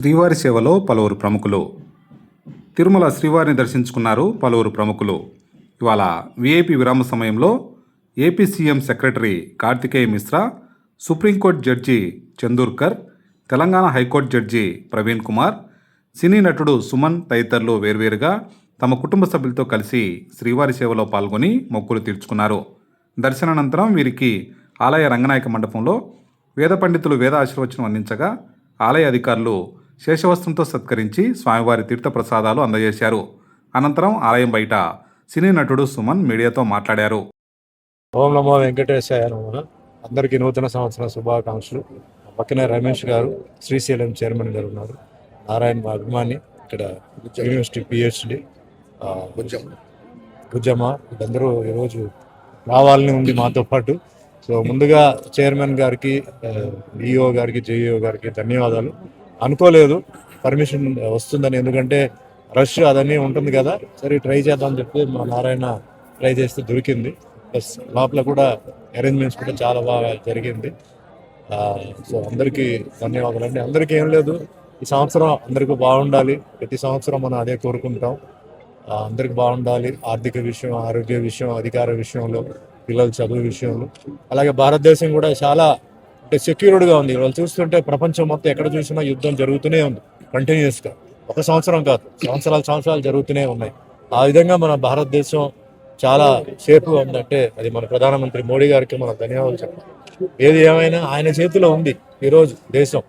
శ్రీవారి సేవలో పలువురు ప్రముఖులు. తిరుమల శ్రీవారిని దర్శించుకున్నారు పలువురు ప్రముఖులు. ఇవాళ విఐపి విరామ సమయంలో AP CM secretary Karthikeya Mishra supreme court judge Chandurkar Telangana high court judge Praveen Kumar cine నటుడు సుమన్ తదితరులు వేర్వేరుగా తమ కుటుంబ సభ్యులతో కలిసి శ్రీవారి సేవలో పాల్గొని మొక్కులు తీర్చుకున్నారు. దర్శనానంతరం వీరికి ఆలయ రంగనాయక మండపంలో వేద పండితులు వేద ఆశీర్వచనం అందించగా ఆలయ అధికారులు శేషవస్త్రంతో సత్కరించి స్వామివారి తీర్థ ప్రసాదాలు అందజేశారు. అనంతరం ఆలయం బయట సినీ నటుడు సుమన్ మీడియాతో మాట్లాడారు. ఓం నమో వెంకటేశాయ నమః. అందరికీ నూతన సంవత్సర శుభాకాంక్షలు. పక్కనే రమేష్ గారు శ్రీశైలం చైర్మన్ గారు ఉన్నారు. నారాయణ మా అభిమాని ఇక్కడ యూనివర్సిటీ పిహెచ్డి భుజమ్మ వీళ్ళందరూ ఈరోజు రావాలని ఉంది మాతో పాటు. సో ముందుగా చైర్మన్ గారికి ఈఓ గారికి జేఈఓ గారికి ధన్యవాదాలు. అనుకోలేదు. పర్మిషన్ వస్తుందని. ఎందుకంటే రష్ అదన్నీ ఉంటుంది కదా. సరే ట్రై చేద్దామని చెప్పి మా నారాయణ ట్రై చేస్తే దొరికింది. ప్లస్ లోపల కూడా అరేంజ్మెంట్స్ కూడా చాలా బాగా జరిగింది. సో అందరికీ ధన్యవాదాలు అండి అందరికీ ఏం లేదు. ఈ సంవత్సరం అందరికీ బాగుండాలి. ప్రతి సంవత్సరం మనం అదే కోరుకుంటాం. అందరికి బాగుండాలి. ఆర్థిక విషయం ఆరోగ్య విషయం అధికార విషయంలో పిల్లల చదువు విషయంలో. అలాగే భారతదేశం కూడా చాలా అంటే సెక్యూర్డ్గా ఉంది. వాళ్ళు చూస్తుంటే ప్రపంచం మొత్తం ఎక్కడ చూసినా యుద్ధం జరుగుతూనే ఉంది. కంటిన్యూస్గా ఒక సంవత్సరం కాదు. సంవత్సరాలు సంవత్సరాలు జరుగుతూనే ఉన్నాయి. ఆ విధంగా మన భారతదేశం చాలా సేఫ్గా ఉందంటే అది మన ప్రధానమంత్రి మోడీ గారికి మన ధన్యవాదాలు చెప్పాలి. ఏది ఏమైనా ఆయన చేతిలో ఉంది ఈరోజు దేశం.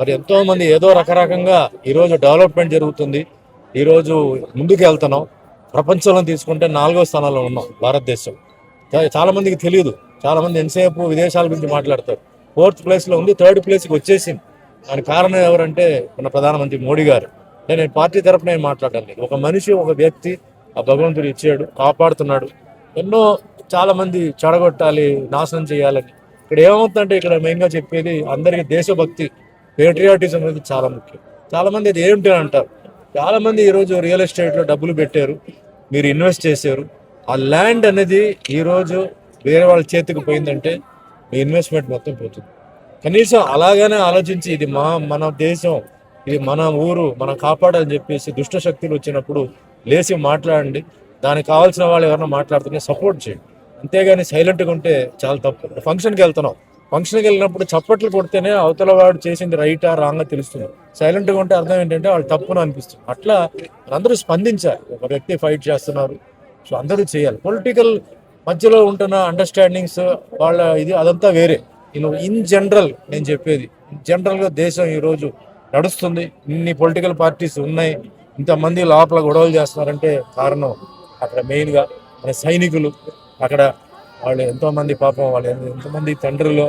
మరి ఎంతో మంది ఏదో రకరకంగా ఈరోజు డెవలప్మెంట్ జరుగుతుంది. ఈరోజు ముందుకు వెళ్తున్నాం ప్రపంచంలో తీసుకుంటే నాలుగో స్థానంలో ఉన్నాం భారతదేశం. చాలామందికి చాలా మందికి తెలియదు చాలా మంది ఎంతసేపు విదేశాల గురించి మాట్లాడతారు. ఫోర్త్ ప్లేస్లో ఉంది థర్డ్ ప్లేస్కి వచ్చేసింది. దానికి కారణం ఎవరంటే మన ప్రధానమంత్రి మోడీ గారు. నేను పార్టీ తరఫున నేను మాట్లాడాలి ఒక మనిషి ఒక వ్యక్తి ఆ భగవంతుడు ఇచ్చాడు కాపాడుతున్నాడు. ఎన్నో చాలా మంది చెడగొట్టాలి నాశనం చేయాలని. ఇక్కడ ఏమవుతుందంటే ఇక్కడ మెయిన్గా చెప్పేది అందరికీ దేశభక్తి పేట్రియాటిజం అనేది చాలా ముఖ్యం. చాలామంది అది ఏమిటి అంటారు. చాలామంది ఈరోజు రియల్ ఎస్టేట్లో డబ్బులు పెట్టారు మీరు ఇన్వెస్ట్ చేశారు. ఆ ల్యాండ్ అనేది ఈరోజు వేరే వాళ్ళ చేతికి పోయిందంటే మీ ఇన్వెస్ట్మెంట్ మొత్తం పోతుంది. కనీసం అలాగనే ఆలోచించి ఇది మా మన దేశం ఇది మన ఊరు మనం కాపాడాలని చెప్పేసి దుష్ట శక్తులు వచ్చినప్పుడు లేచి మాట్లాడండి. దానికి కావాల్సిన వాళ్ళు ఎవరైనా మాట్లాడుతుంటే సపోర్ట్ చేయండి. అంతేగాని సైలెంట్గా ఉంటే చాలా తప్పు. ఫంక్షన్కి వెళ్తున్నాం. ఫంక్షన్కి వెళ్ళినప్పుడు చప్పట్లు కొడితేనే అవతల వాడు చేసింది రైటా రాంగా తెలుస్తుంది. సైలెంట్గా ఉంటే అర్థం ఏంటంటే వాళ్ళు తప్పును అనిపిస్తుంది. అట్లా అందరూ స్పందించాలి. ఒక వ్యక్తి ఫైట్ చేస్తున్నారు. సో అందరూ చేయాలి. పొలిటికల్ మధ్యలో ఉంటున్న అండర్స్టాండింగ్స్ వాళ్ళ ఇది అదంతా వేరే. ఇన్ జనరల్ నేను చెప్పేది జనరల్గా దేశం ఈరోజు నడుస్తుంది. ఇన్ని పొలిటికల్ పార్టీస్ ఉన్నాయి. ఇంతమంది లోపల గొడవలు చేస్తున్నారంటే కారణం అక్కడ మెయిన్గా మన సైనికులు. అక్కడ వాళ్ళు ఎంతోమంది పాపం వాళ్ళు ఎంతమంది తండ్రులు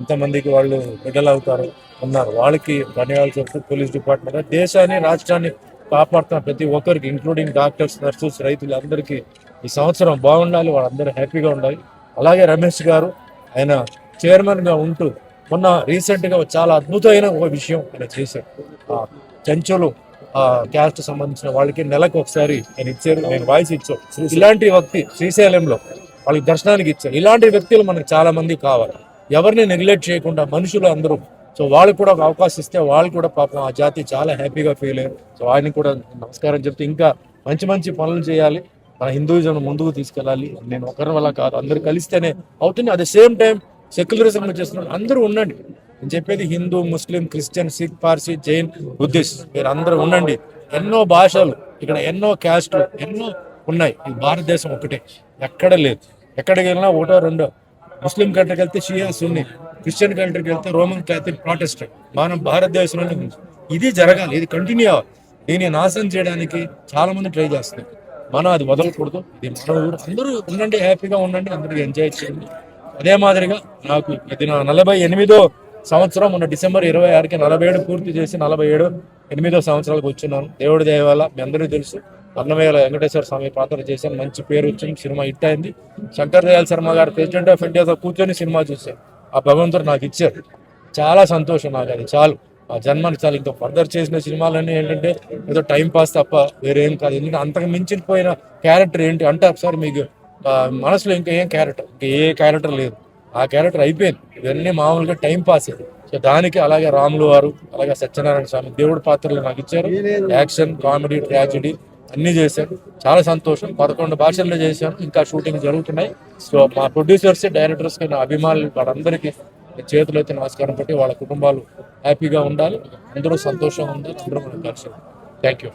ఎంతమందికి వాళ్ళు బిడ్డలు అవుతారు ఉన్నారు వాళ్ళకి ధన్యవాదాలు చెప్తూ పోలీస్ డిపార్ట్మెంట్ దేశాన్ని రాష్ట్రాన్ని కాపాడుతున్న ప్రతి ఒక్కరికి ఇంక్లూడింగ్ డాక్టర్స్ నర్సెస్ రైతులు అందరికీ ఈ సంవత్సరం బాగుండాలి వాళ్ళందరూ హ్యాపీగా ఉండాలి. అలాగే రమేష్ గారు ఆయన చైర్మన్గా ఉంటూ మొన్న రీసెంట్గా చాలా అద్భుతమైన ఒక విషయం ఆయన చేశారు. ఆ చెంచులు ఆ క్యాస్ట్ సంబంధించిన వాళ్ళకి నెలకు ఒకసారి ఆయన ఇచ్చారు. నేను వాయిస్ ఇచ్చాను. ఇలాంటి వ్యక్తి శ్రీశైలంలో వాళ్ళకి దర్శనానికి ఇచ్చారు. ఇలాంటి వ్యక్తులు మనకు చాలా మంది కావాలి. ఎవరిని నెగ్లెక్ట్ చేయకుండా మనుషులు అందరూ. సో వాళ్ళకి కూడా ఒక అవకాశం ఇస్తే వాళ్ళు కూడా పాపం ఆ జాతి చాలా హ్యాపీగా ఫీల్ అయ్యారు. సో ఆయన కూడా నమస్కారం చెప్తే ఇంకా మంచి మంచి పనులు చేయాలి. మన హిందూయిజం ముందుకు తీసుకెళ్ళాలి. నేను ఒకరి వల్ల కాదు. అందరు కలిస్తేనే అవుతుంది. At the same time secularism చేస్తున్నారు అందరూ ఉండండి. నేను చెప్పేది Hindu Muslim Christian Sikh Parsi Jain Buddhist మీరు అందరూ ఉండండి. ఎన్నో భాషలు ఇక్కడ ఎన్నో క్యాస్ట్లు ఎన్నో ఉన్నాయి. ఈ భారతదేశం ఒకటే ఎక్కడ లేదు. ఎక్కడికి వెళ్ళినా ఒకటో రెండో. ముస్లిం కంట్రీకి వెళ్తే షియా సున్ని. క్రిస్టియన్ కంట్రీకి వెళ్తే రోమన్ క్యాథలిక్ ప్రాటెస్టెంట్ మనం భారతదేశంలోనే ఇది జరగాలి. ఇది కంటిన్యూ అవ్వాలి. దీన్ని నాశనం చేయడానికి చాలా మంది ట్రై చేస్తున్నారు. మనం అది వదలకూడదు ఇది అందరూ ఉండండి హ్యాపీగా ఉండండి అందరూ ఎంజాయ్ చేయండి. అదే మాదిరిగా నాకు ఇది నా నలభై ఎనిమిదో సంవత్సరం మొన్న డిసెంబర్ ఇరవై ఆరుకి నలభై ఏడు పూర్తి చేసి నలభై ఏడు ఎనిమిదో సంవత్సరాలకు వచ్చున్నాను. దేవుడి దయ మీ అందరూ తెలుసు. అన్నమయ్యల వెంకటేశ్వర స్వామి పాత్ర చేశాను. మంచి పేరు వచ్చింది సినిమా హిట్ అయింది. శంకర్ దయాల్ శర్మ గారు ప్రెసిడెంట్ ఆఫ్ ఇండియాతో కూర్చొని సినిమా చూశాను ఆ భగవంతుడు నాకు ఇచ్చారు. చాలా సంతోషం నాకు అది చాలు. జన్మను చాలు ఇంకా ఫర్దర్ చేసిన సినిమాలన్నీ ఏంటంటే ఏదో టైం పాస్ తప్ప వేరేం కాదు. ఎందుకంటే అంతకు మించిపోయిన క్యారెక్టర్ ఏంటి అంటే ఒకసారి మీకు మనసులో ఇంకా ఏం క్యారెక్టర్ ఇంకా ఏ క్యారెక్టర్ లేదు. ఆ క్యారెక్టర్ అయిపోయింది. ఇవన్నీ మామూలుగా టైం పాస్ సో దానికి అలాగే రాములు వారు అలాగే సత్యనారాయణ స్వామి దేవుడి పాత్రలు నాకు ఇచ్చారు. యాక్షన్ కామెడీ ట్రాజిడీ అన్నీ చేశాను చాలా సంతోషం. పదకొండు భాషల్లో చేశాను. ఇంకా షూటింగ్ జరుగుతున్నాయి. సో మా ప్రొడ్యూసర్స్ డైరెక్టర్స్ అభిమానులు వాళ్ళందరికీ చేతులైతే చేతులు అయితే నమస్కారం పెట్టి వాళ్ళ కుటుంబాలు హ్యాపీగా ఉండాలి. అందరూ సంతోషంగా ఉండాలి అందరూ మనం కలిసి. Thank you